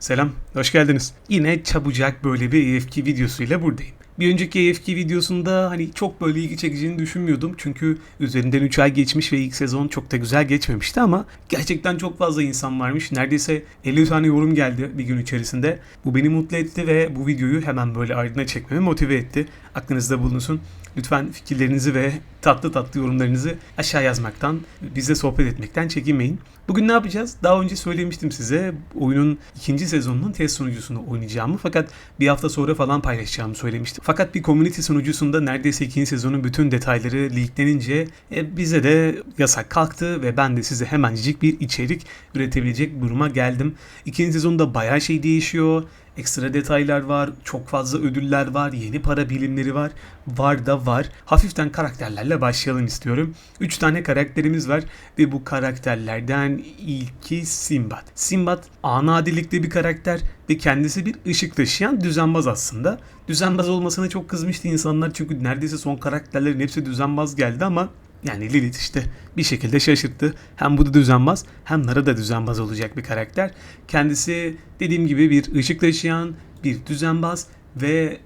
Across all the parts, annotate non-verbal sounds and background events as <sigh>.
Selam, hoş geldiniz. Yine çabucak böyle bir EFK videosuyla buradayım. Bir önceki EFK videosunda hani çok böyle ilgi çekeceğini düşünmüyordum. Çünkü üzerinden 3 ay geçmiş ve ilk sezon çok da güzel geçmemişti ama gerçekten çok fazla insan varmış. Neredeyse 50 tane yorum geldi bir gün içerisinde. Bu beni mutlu etti ve bu videoyu hemen böyle ardına çekmemi motive etti. Aklınızda bulunsun. Lütfen fikirlerinizi ve tatlı tatlı yorumlarınızı aşağı yazmaktan, bize sohbet etmekten çekinmeyin. Bugün ne yapacağız? Daha önce söylemiştim size oyunun ikinci sezonunun test sunucusunu oynayacağımı fakat bir hafta sonra falan paylaşacağımı söylemiştim. Fakat bir community sunucusunda neredeyse ikinci sezonun bütün detayları leaklenince e, bize de yasak kalktı ve ben de size hemencik bir içerik üretebilecek duruma geldim. İkinci sezonda bayağı şey değişiyor. Ekstra detaylar var, çok fazla ödüller var, yeni para bilimleri var. Var da var. Hafiften karakterlerle başlayalım istiyorum. 3 tane karakterimiz var ve bu karakterlerden ilki Simbat. Simbat ana adilikte bir karakter ve kendisi bir ışık taşıyan düzenbaz aslında. Düzenbaz olmasına çok kızmıştı insanlar çünkü neredeyse son karakterlerin hepsi düzenbaz geldi ama yani Lilith işte bir şekilde şaşırttı. Hem bu da düzenbaz hem Nara da düzenbaz olacak bir karakter. Kendisi dediğim gibi bir ışık taşıyan, bir düzenbaz ve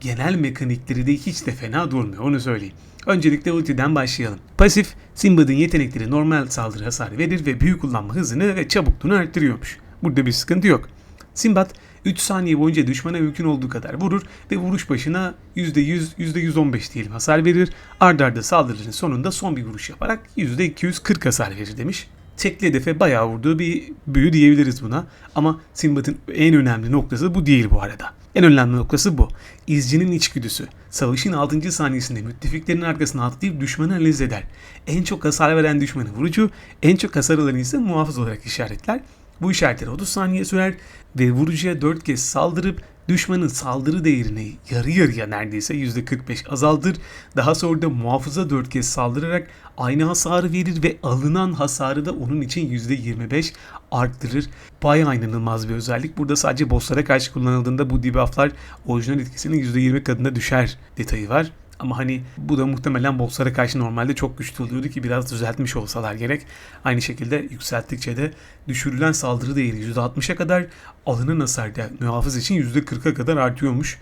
genel mekanikleri de hiç de fena durmuyor onu söyleyeyim. Öncelikle ultiden başlayalım. Pasif, Simbad'ın yetenekleri normal saldırı hasarı verir ve büyü kullanma hızını ve çabukluğunu arttırıyormuş. Burada bir sıkıntı yok. Simbad 3 saniye boyunca düşmana mümkün olduğu kadar vurur ve vuruş başına %100, %115 diyelim hasar verir. Ardarda arda saldırının sonunda son bir vuruş yaparak %240 hasar verir demiş. Tekli hedefe bayağı vurduğu bir büyü diyebiliriz buna. Ama Simbad'ın en önemli noktası bu değil bu arada. En önemli noktası bu. İzcinin içgüdüsü. Savaşın 6. saniyesinde müttefiklerin arkasına atlayıp düşmanı analiz eder. En çok hasar veren düşmanı vurucu, en çok hasar alanı ise muhafız olarak işaretler. Bu işaretler 30 saniye sürer ve vurucuya 4 kez saldırıp düşmanın saldırı değerini yarı yarıya neredeyse %45 azaltır. Daha sonra da muhafıza 4 kez saldırarak aynı hasarı verir ve alınan hasarı da onun için %25 arttırır. Bayağı inanılmaz bir özellik. Burada sadece bosslara karşı kullanıldığında bu debufflar orijinal etkisinin %20 katına düşer detayı var. Ama hani bu da muhtemelen bosslara karşı normalde çok güçlü oluyordu ki biraz düzeltmiş olsalar gerek. Aynı şekilde yükselttikçe de düşürülen saldırı değeri %60'a kadar alınan hasar da muhafız için %40'a kadar artıyormuş.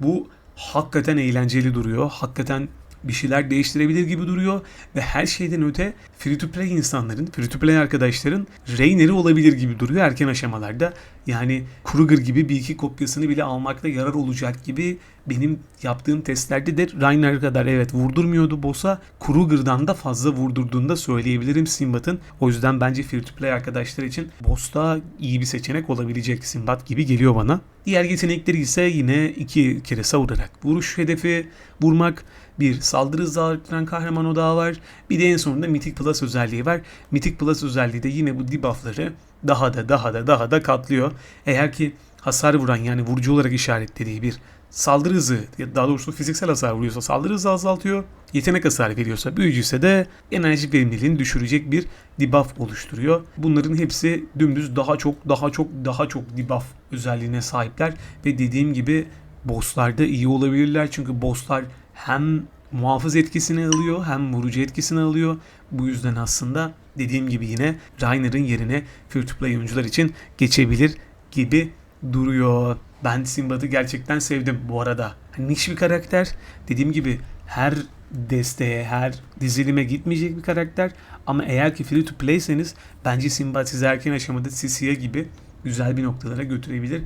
Bu hakikaten eğlenceli duruyor. Hakikaten bir şeyler değiştirebilir gibi duruyor ve her şeyden öte free to play insanların, free to play arkadaşların Rainer'i olabilir gibi duruyor erken aşamalarda. Yani Kruger gibi bir iki kopyasını bile almakta yarar olacak gibi benim yaptığım testlerde de Rainer kadar evet vurdurmuyordu boss'a. Kruger'dan da fazla vurdurduğunu da söyleyebilirim Simbat'ın. O yüzden bence free to play arkadaşlar için boss'ta iyi bir seçenek olabilecek Simbat gibi geliyor bana. Diğer yetenekleri ise yine iki kere savurarak vuruş hedefi vurmak, bir saldırı hızı kahraman odağı var. Bir de en sonunda Mythic Plus özelliği var. Mythic Plus özelliği de yine bu debuffları daha da daha da daha da katlıyor. Eğer ki hasar vuran yani vurucu olarak işaretlediği bir saldırı hızı daha doğrusu fiziksel hasar vuruyorsa saldırı hızı azaltıyor. Yetenek hasarı veriyorsa büyücü ise de enerji verimliliğini düşürecek bir debuff oluşturuyor. Bunların hepsi dümdüz daha çok daha çok daha çok debuff özelliğine sahipler ve dediğim gibi bosslarda iyi olabilirler çünkü bosslar hem muhafız etkisini alıyor hem vurucu etkisini alıyor. Bu yüzden aslında dediğim gibi yine Rainer'ın yerine free to play oyuncular için geçebilir gibi duruyor. Ben Simbad'ı gerçekten sevdim bu arada. Hani niş bir karakter. Dediğim gibi her desteğe, her dizilime gitmeyecek bir karakter. Ama eğer ki free to play'seniz bence Simbad sizi erken aşamada Sisiya gibi güzel bir noktalara götürebilir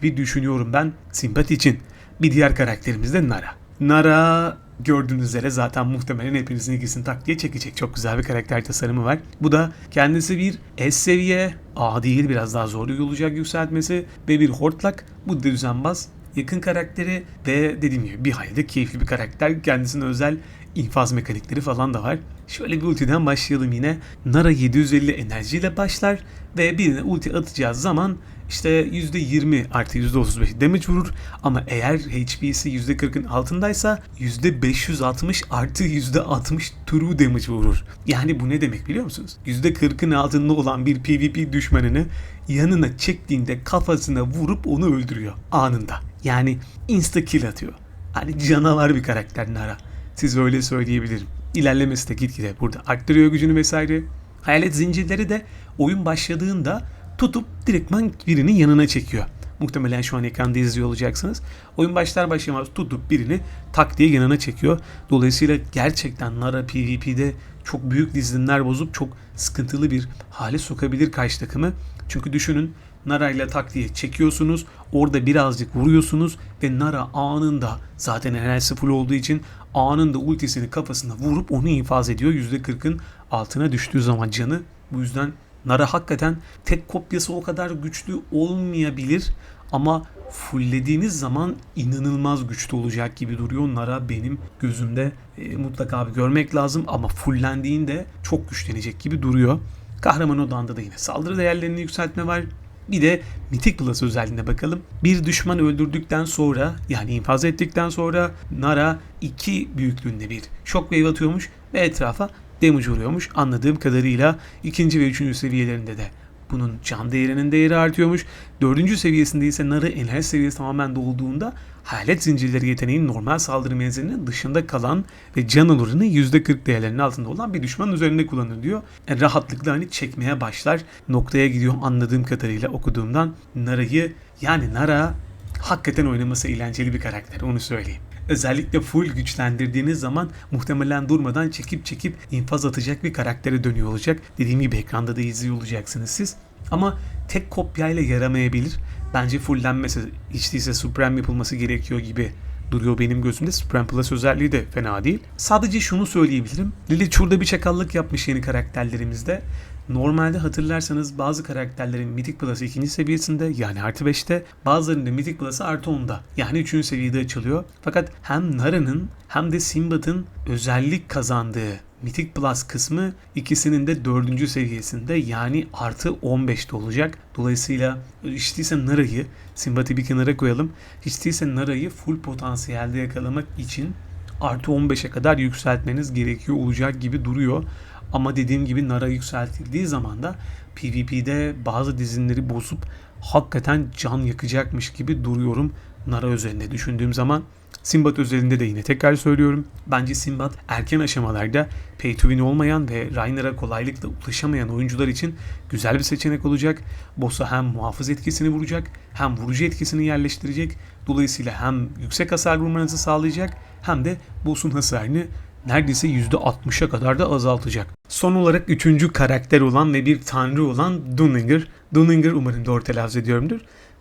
gibi düşünüyorum ben Simbad için. Bir diğer karakterimiz de Nara. Nara gördüğünüz üzere zaten muhtemelen hepinizin ilgisini tak diye çekecek. Çok güzel bir karakter tasarımı var. Bu da kendisi bir S seviye, A değil biraz daha zor olacak yükseltmesi ve bir hortlak. Bu da düzenbaz yakın karakteri ve dediğim gibi bir hayli keyifli bir karakter. Kendisine özel infaz mekanikleri falan da var. Şöyle bir ultiden başlayalım yine. Nara 750 enerjiyle başlar ve birine ulti atacağız zaman işte %20 artı %35 damage vurur ama eğer HP'si %40'ın altındaysa %560 artı %60 true damage vurur. Yani bu ne demek biliyor musunuz? %40'ın altında olan bir PvP düşmanını yanına çektiğinde kafasına vurup onu öldürüyor anında. Yani insta kill atıyor. Hani canavar bir karakter Nara. Siz öyle söyleyebilirim. İlerlemesi de gitgide burada arttırıyor gücünü vesaire. Hayalet zincirleri de oyun başladığında tutup direktman birinin yanına çekiyor. Muhtemelen şu an ekranda izliyor olacaksınız. Oyun başlar başlamaz tutup birini tak diye yanına çekiyor. Dolayısıyla gerçekten Nara PvP'de çok büyük dizilimler bozup çok sıkıntılı bir hale sokabilir karşı takımı. Çünkü düşünün Nara ile tak diye çekiyorsunuz. Orada birazcık vuruyorsunuz ve Nara anında zaten enerjisi full olduğu için anında ultisini kafasına vurup onu infaz ediyor. %40'ın altına düştüğü zaman canı. Bu yüzden Nara hakikaten tek kopyası o kadar güçlü olmayabilir ama fulllediğiniz zaman inanılmaz güçlü olacak gibi duruyor. Nara benim gözümde e, mutlaka bir görmek lazım ama fullendiğinde çok güçlenecek gibi duruyor. Kahraman odağında da yine saldırı değerlerini yükseltme var. Bir de Mythic Plus özelliğine bakalım. Bir düşman öldürdükten sonra yani infaz ettikten sonra Nara 2 büyüklüğünde bir shockwave atıyormuş ve etrafa damage vuruyormuş. Anladığım kadarıyla ikinci ve üçüncü seviyelerinde de bunun can değerinin değeri artıyormuş. Dördüncü seviyesinde ise Narı enerji seviyesi tamamen dolduğunda hayalet zincirleri yeteneğinin normal saldırı menzilinin dışında kalan ve can oranı %40 değerlerinin altında olan bir düşmanın üzerinde kullanılıyor diyor. Yani rahatlıkla hani çekmeye başlar noktaya gidiyorum anladığım kadarıyla okuduğumdan Nara'yı yani Nara hakikaten oynaması eğlenceli bir karakter onu söyleyeyim. Özellikle full güçlendirdiğiniz zaman muhtemelen durmadan çekip çekip infaz atacak bir karaktere dönüyor olacak. Dediğim gibi ekranda da izliyor olacaksınız siz. Ama tek kopyayla yaramayabilir. Bence fullenmesi, hiç değilse Supreme yapılması gerekiyor gibi duruyor benim gözümde. Supreme Plus özelliği de fena değil. Sadece şunu söyleyebilirim. Lily şurada bir çakallık yapmış yeni karakterlerimizde. Normalde hatırlarsanız bazı karakterlerin Mythic Plus'ı ikinci seviyesinde yani artı 5'te bazılarının da Mythic Plus'ı artı 10'da yani üçüncü seviyede açılıyor. Fakat hem Nara'nın hem de Simbat'ın özellik kazandığı Mythic Plus kısmı ikisinin de dördüncü seviyesinde yani artı 15'te olacak. Dolayısıyla hiç değilse Nara'yı, Simbat'ı bir kenara koyalım. Hiç değilse Nara'yı full potansiyelde yakalamak için artı 15'e kadar yükseltmeniz gerekiyor olacak gibi duruyor. Ama dediğim gibi Nara yükseltildiği zaman da PvP'de bazı dizinleri bozup hakikaten can yakacakmış gibi duruyorum Nara üzerinde düşündüğüm zaman. Simbat özelinde de yine tekrar söylüyorum. Bence Simbat erken aşamalarda pay to win olmayan ve Rainer'a kolaylıkla ulaşamayan oyuncular için güzel bir seçenek olacak. Boss'a hem muhafız etkisini vuracak hem vurucu etkisini yerleştirecek. Dolayısıyla hem yüksek hasar vurmanızı sağlayacak hem de boss'un hasarını neredeyse %60'a kadar da azaltacak. Son olarak üçüncü karakter olan ve bir tanrı olan Dunninger. Dunninger umarım doğru telaffuz ediyorumdur.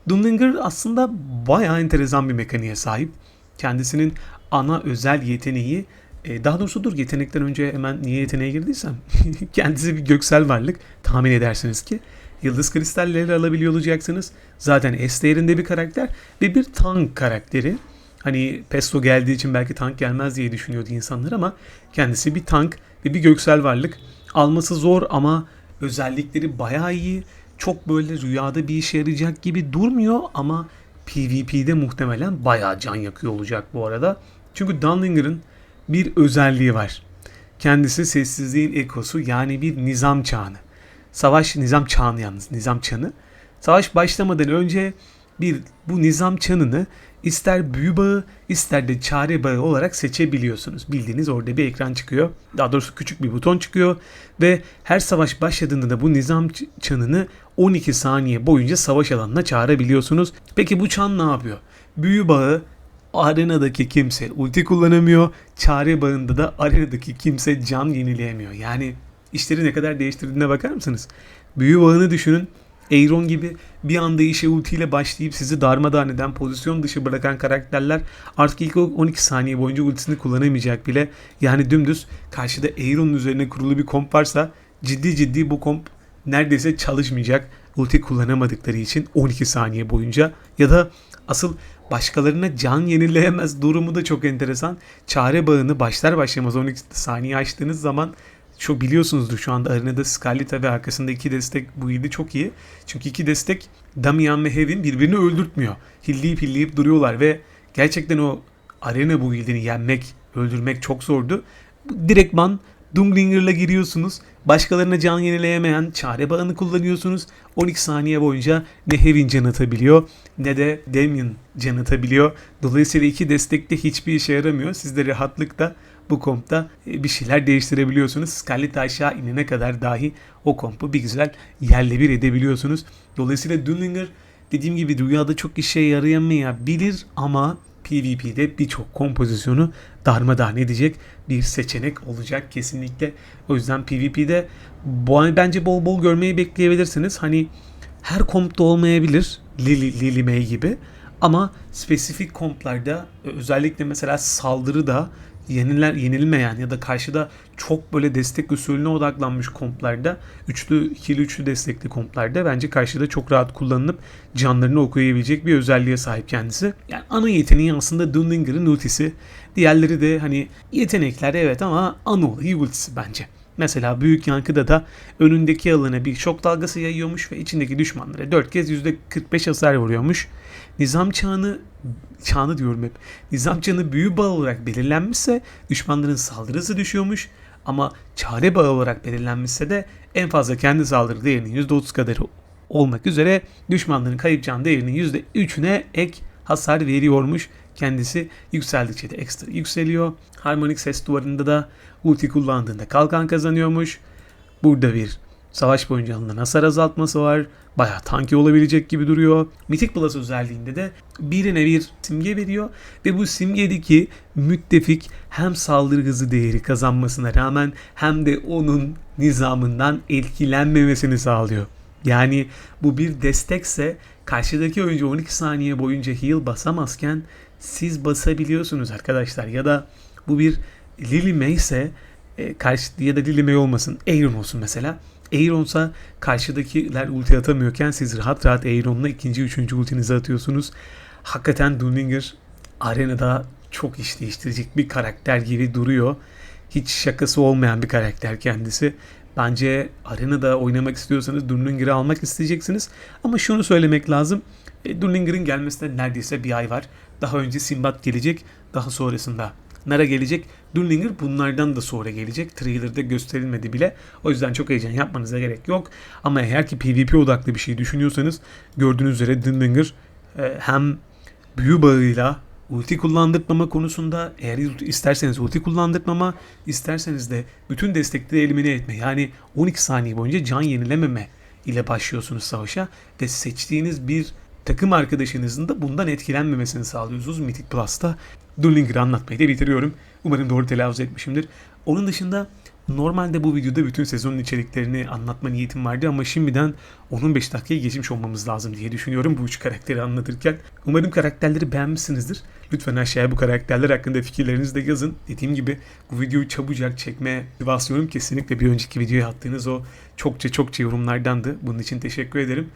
Dunninger aslında bayağı enteresan bir mekaniğe sahip. Kendisinin ana özel yeteneği e, daha doğrusu dur yetenekten önce hemen niye yeteneğe girdiysem <laughs> kendisi bir göksel varlık tahmin edersiniz ki yıldız kristalleri alabiliyor olacaksınız. Zaten S değerinde bir karakter ve bir tank karakteri. Hani Pesto geldiği için belki tank gelmez diye düşünüyordu insanlar ama kendisi bir tank ve bir göksel varlık. Alması zor ama özellikleri bayağı iyi. Çok böyle rüyada bir işe yarayacak gibi durmuyor ama PvP'de muhtemelen bayağı can yakıyor olacak bu arada. Çünkü Dunlinger'ın bir özelliği var. Kendisi sessizliğin ekosu yani bir nizam çağını. Savaş nizam çağını yalnız nizam çanı. Savaş başlamadan önce bir bu nizam çanını ister büyü bağı ister de çare bağı olarak seçebiliyorsunuz. Bildiğiniz orada bir ekran çıkıyor. Daha doğrusu küçük bir buton çıkıyor ve her savaş başladığında da bu nizam çanını 12 saniye boyunca savaş alanına çağırabiliyorsunuz. Peki bu çan ne yapıyor? Büyü bağı arenadaki kimse ulti kullanamıyor. Çare bağında da arenadaki kimse can yenileyemiyor. Yani işleri ne kadar değiştirdiğine bakar mısınız? Büyü bağını düşünün. Aeron gibi bir anda işe ultiyle başlayıp sizi darmadağın eden, pozisyon dışı bırakan karakterler artık ilk 12 saniye boyunca ultisini kullanamayacak bile. Yani dümdüz karşıda Aeron'un üzerine kurulu bir komp varsa ciddi ciddi bu komp neredeyse çalışmayacak. Ulti kullanamadıkları için 12 saniye boyunca ya da asıl başkalarına can yenileyemez durumu da çok enteresan. Çare bağını başlar başlamaz 12 saniye açtığınız zaman çok biliyorsunuzdur şu anda arenada Scarlett ve arkasında iki destek bu ilde çok iyi. Çünkü iki destek Damian ve Heaven birbirini öldürtmüyor. Hilleyip hilleyip duruyorlar ve gerçekten o arena bu ildini yenmek, öldürmek çok zordu. Direktman Dunglinger'la giriyorsunuz. Başkalarına can yenileyemeyen çare bağını kullanıyorsunuz. 12 saniye boyunca ne Heaven can atabiliyor ne de Damien can atabiliyor. Dolayısıyla iki destekte hiçbir işe yaramıyor. Siz de rahatlıkla bu kompta e, bir şeyler değiştirebiliyorsunuz. Scarlet aşağı inene kadar dahi o kompu bir güzel yerle bir edebiliyorsunuz. Dolayısıyla Dunlinger dediğim gibi rüyada çok işe yarayamayabilir ama PvP'de birçok kompozisyonu darmadağın edecek bir seçenek olacak kesinlikle. O yüzden PvP'de bence bol bol görmeyi bekleyebilirsiniz. Hani her kompta olmayabilir Lily, Lily May gibi ama spesifik komplarda özellikle mesela saldırıda yeniler yenilmeyen ya da karşıda çok böyle destek usulüne odaklanmış komplarda üçlü ikili üçlü destekli komplarda bence karşıda çok rahat kullanılıp canlarını okuyabilecek bir özelliğe sahip kendisi. Yani ana yeteneği aslında Dunlinger'ın ultisi. Diğerleri de hani yetenekler evet ama ana olayı ultisi bence. Mesela büyük yankıda da önündeki alana bir şok dalgası yayıyormuş ve içindeki düşmanlara 4 kez %45 hasar vuruyormuş. Nizam çağını çağını diyorum hep. Nizam çağını büyü bağı olarak belirlenmişse düşmanların saldırı hızı düşüyormuş. Ama çare bağı olarak belirlenmişse de en fazla kendi saldırı değerinin %30 kadar olmak üzere düşmanların kayıp can değerinin %3'üne ek hasar veriyormuş. Kendisi yükseldikçe de ekstra yükseliyor. Harmonik ses duvarında da ulti kullandığında kalkan kazanıyormuş. Burada bir savaş boyunca alınan hasar azaltması var. Bayağı tanki olabilecek gibi duruyor. Mythic Plus özelliğinde de birine bir simge veriyor ve bu simgedeki müttefik hem saldırı hızı değeri kazanmasına rağmen hem de onun nizamından etkilenmemesini sağlıyor. Yani bu bir destekse karşıdaki oyuncu 12 saniye boyunca heal basamazken siz basabiliyorsunuz arkadaşlar. Ya da bu bir Lily May ise e, karşı ya da Lily May olmasın Aeron olsun mesela. Aeron'sa karşıdakiler ulti atamıyorken siz rahat rahat Aeron'la ikinci, üçüncü ultinizi atıyorsunuz. Hakikaten Dunlinger arenada çok iş değiştirecek bir karakter gibi duruyor. Hiç şakası olmayan bir karakter kendisi. Bence arenada oynamak istiyorsanız Dunlinger'ı almak isteyeceksiniz. Ama şunu söylemek lazım. E, Dunlinger'ın gelmesine neredeyse bir ay var. Daha önce Simbat gelecek. Daha sonrasında Nara gelecek. Dunlinger bunlardan da sonra gelecek. Trailer'da gösterilmedi bile. O yüzden çok heyecan yapmanıza gerek yok. Ama eğer ki PvP odaklı bir şey düşünüyorsanız gördüğünüz üzere Dunlinger e, hem büyü bağıyla ulti kullandırmama konusunda eğer isterseniz ulti kullandırmama isterseniz de bütün destekleri elimine etme yani 12 saniye boyunca can yenilememe ile başlıyorsunuz savaşa ve seçtiğiniz bir takım arkadaşınızın da bundan etkilenmemesini sağlıyorsunuz Mythic Plus'ta. Dunlinger'ı anlatmayı da bitiriyorum. Umarım doğru telaffuz etmişimdir. Onun dışında normalde bu videoda bütün sezonun içeriklerini anlatma niyetim vardı ama şimdiden 15 dakikayı geçmiş olmamız lazım diye düşünüyorum bu üç karakteri anlatırken. Umarım karakterleri beğenmişsinizdir. Lütfen aşağıya bu karakterler hakkında fikirlerinizi de yazın. Dediğim gibi bu videoyu çabucak çekme motivasyonum kesinlikle bir önceki videoya attığınız o çokça çokça yorumlardandı. Bunun için teşekkür ederim.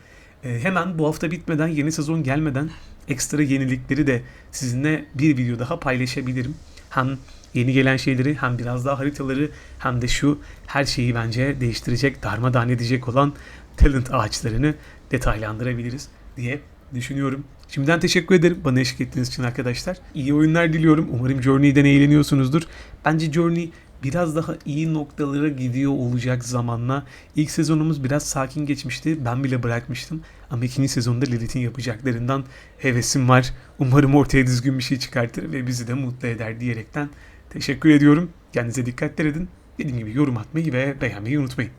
Ee, hemen bu hafta bitmeden yeni sezon gelmeden ekstra yenilikleri de sizinle bir video daha paylaşabilirim. Hem yeni gelen şeyleri hem biraz daha haritaları hem de şu her şeyi bence değiştirecek, darmadağın edecek olan talent ağaçlarını detaylandırabiliriz diye düşünüyorum. Şimdiden teşekkür ederim bana eşlik ettiğiniz için arkadaşlar. İyi oyunlar diliyorum. Umarım Journey'den eğleniyorsunuzdur. Bence Journey biraz daha iyi noktalara gidiyor olacak zamanla. İlk sezonumuz biraz sakin geçmişti. Ben bile bırakmıştım. Ama ikinci sezonda Lilith'in yapacaklarından hevesim var. Umarım ortaya düzgün bir şey çıkartır ve bizi de mutlu eder diyerekten teşekkür ediyorum. Kendinize dikkat edin. Dediğim gibi yorum atmayı ve beğenmeyi unutmayın.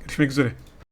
Görüşmek üzere.